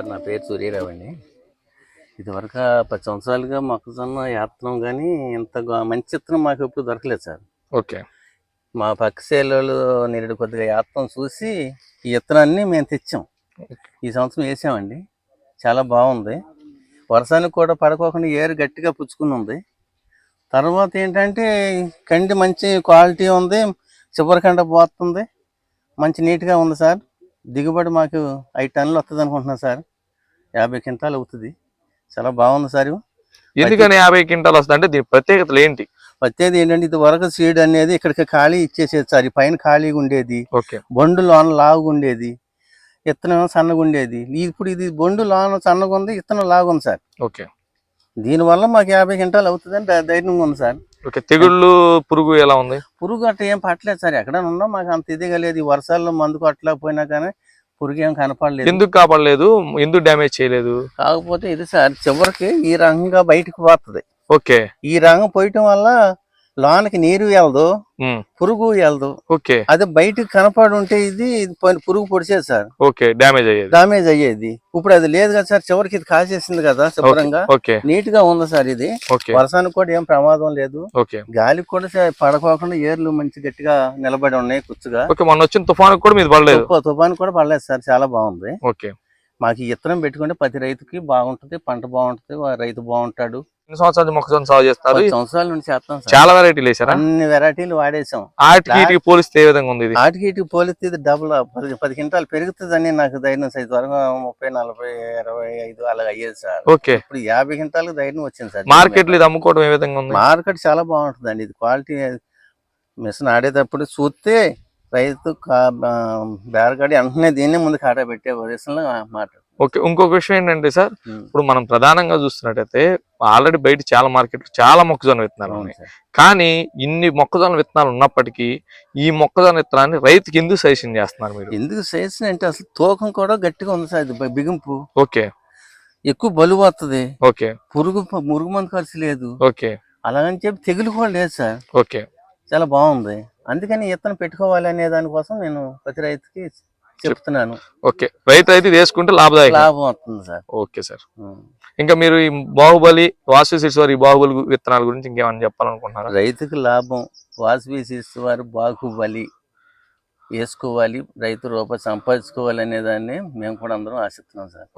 Sir నా పేరు సూర్యరావు అండి. ఇదివరకు పది సంవత్సరాలుగా మొక్కజొన్న వేస్తున్నాం కానీ ఇంత మంచి విత్తనం మాకు ఎప్పుడు దొరకలేదు సార్. ఓకే. మా పక్క సేలలో నేరుడు కొద్దిగా వేస్తాం చూసి ఈ విత్తనాన్ని మేము తెచ్చాం. ఈ సంవత్సరం వేసామండి. చాలా బాగుంది. వర్షానికి కూడా పడుకోకుండా ఏరు గట్టిగా పుచ్చుకుని ఉంది. తర్వాత ఏంటంటే కండి మంచి క్వాలిటీ ఉంది. చివరికండ పోతుంది. మంచి నీట్గా ఉంది సార్. దిగుబడి మాకు ఐదు టన్నులు వస్తుంది అనుకుంటున్నాను సార్. యాభై క్వింటాలు అవుతుంది. చాలా బాగుంది సార్. ఎందుకని యాభై క్వింటాలు వస్తుంది? అంటే దీని ప్రత్యేకతలు ఏంటి? వచ్చేది ఏంటంటే ఇది వరకు సీడ్ అనేది ఇక్కడికి ఖాళీ ఇచ్చేసేది సార్. ఈ పైన ఖాళీగా ఉండేది. ఓకే. బొండు లోన లావుగా ఉండేది. ఇత్తనం సన్నగా ఉండేది. ఇప్పుడు ఇది బొండు లోన సన్నగా ఉంది ఇత్తనం లాగుంది సార్. ఓకే. దీనివల్ల మాకు యాభై క్వింటాలు అవుతుందని ధైర్యంగా ఉంది సార్. ఓకే. తెగుళ్ళు పురుగు ఎలా ఉంది? పురుగు అట్ట ఏం పట్టలేదు సార్. ఎక్కడ ఉన్నా మాకు అంత ఇదిగా లేదు. ఈ వర్షాల్లో మందు కొట్టలేకపోయినా కానీ పురుగు ఏం కనపడలేదు. ఎందుకు కాపాడలేదు? ఎందుకు డ్యామేజ్ చేయలేదు? కాకపోతే ఇది సార్ చివరికి ఈ రకంగా బయటకు పోతుంది. ఓకే. ఈ రంగం పోయటం వల్ల లోనకి నీరు ఉమ్, పురుగు వెళ్దు. ఓకే. అదే బయటకు కనపడి ఉంటే ఇది పురుగు పొడిచేది సార్. ఓకే డ్యామేజ్ అయ్యేది. డామేజ్ అయ్యేది. ఇప్పుడు అది లేదు కదా సార్ చివరికి ఇది కాసేసింది కదా శుభ్రంగా. ఓకే. నీట్గా ఉంది సార్ ఇది. వర్షానికి కూడా ఏం ప్రమాదం లేదు. గాలికి కూడా పడకోకుండా ఏర్లు మంచి గట్టిగా నిలబడి ఉన్నాయి కుచ్చుగా. మొన్న వచ్చిన తుఫాను కూడా మీద పడలేదు. తుఫా- తుఫాను కూడా పడలేదు సార్ చాలా బాగుంది. ఓకే. మాకు ఇత్తనం పెట్టుకుంటే ప్రతి రైతుకి బాగుంటది పంట బాగుంటది రైతు బాగుంటాడు. ఎన్ని సంవత్సరాలు మొక్కజొన్న సాగు చేస్తారు? సంవత్సరాల నుంచి చేస్తాం చాలా వెరైటీలు వేసారా అన్ని వెరైటీలు వాడేసాం ఆటికి పోలిస్తే ఏ విధంగా ఉంది ఆటికి పోలిస్తే ఇది డబుల్ పది పది క్వింటాలు పెరుగుతుందని నాకు ధైర్యం సార్. త్వరగా ముప్పై నలభై ఇరవై ఐదు అలాగ అయ్యేది సార్. ఓకే. ఇప్పుడు యాభై క్వింటాలకు ధైర్యం వచ్చింది సార్. మార్కెట్ ఇది అమ్ముకోవడం ఏ విధంగా ఉంది? మార్కెట్ చాలా బాగుంటుందండి. ఇది క్వాలిటీ మిషన్ ఆడేటప్పుడు చూస్తే రైతు బేరగాడి వెంటనే దీన్నే ముందు కాటా పెట్టే విషయంలో మాట. ఓకే ఇంకొక విషయం ఏంటంటే సార్. ఇప్పుడు మనం ప్రధానంగా చూస్తున్నట్టయితే ఆల్రెడీ బయట చాలా మార్కెట్ చాలా మొక్కజొన్న విత్తనాలు ఉన్నాయి. కానీ ఇన్ని మొక్కజొన్న విత్తనాలు ఉన్నప్పటికీ ఈ మొక్కజొన్న విత్తనాన్ని రైతుకి ఎందుకు సజెషన్ చేస్తున్నారు మీరు? ఎందుకు చేసిన అంటే అసలు తూకం కూడా గట్టిగా ఉంది సార్ ఇది బిగింపు. ఓకే. ఎక్కువ బలువు వస్తుంది ఓకే. పురుగు మురుగు మందు ఖర్చు లేదు. ఓకే. అలాగని చెప్పి తెగులు కూడా లేదు సార్. ఓకే. చాలా బాగుంది. అందుకని ఇత్తనం పెట్టుకోవాలి అనే దానికోసం నేను ప్రతి రైతుకి చెప్తున్నాను. ఓకే. రైతు అయితే వేసుకుంటే లాభదాయకం. లాభం వస్తుంది సార్. Okay sir. ఇంకా మీరు ఈ బాహుబలి వాసు సిరిస్ ఈ బాహుబలి విత్తనాల గురించి ఇంకేమైనా చెప్పాలనుకుంటున్నారా? రైతుకు లాభం వాసు వారు బాహుబలి వేసుకోవాలి రైతు రూపాయి సంపాదించుకోవాలి అనే దాన్ని మేము కూడా అందరం ఆశిస్తున్నాం సార్.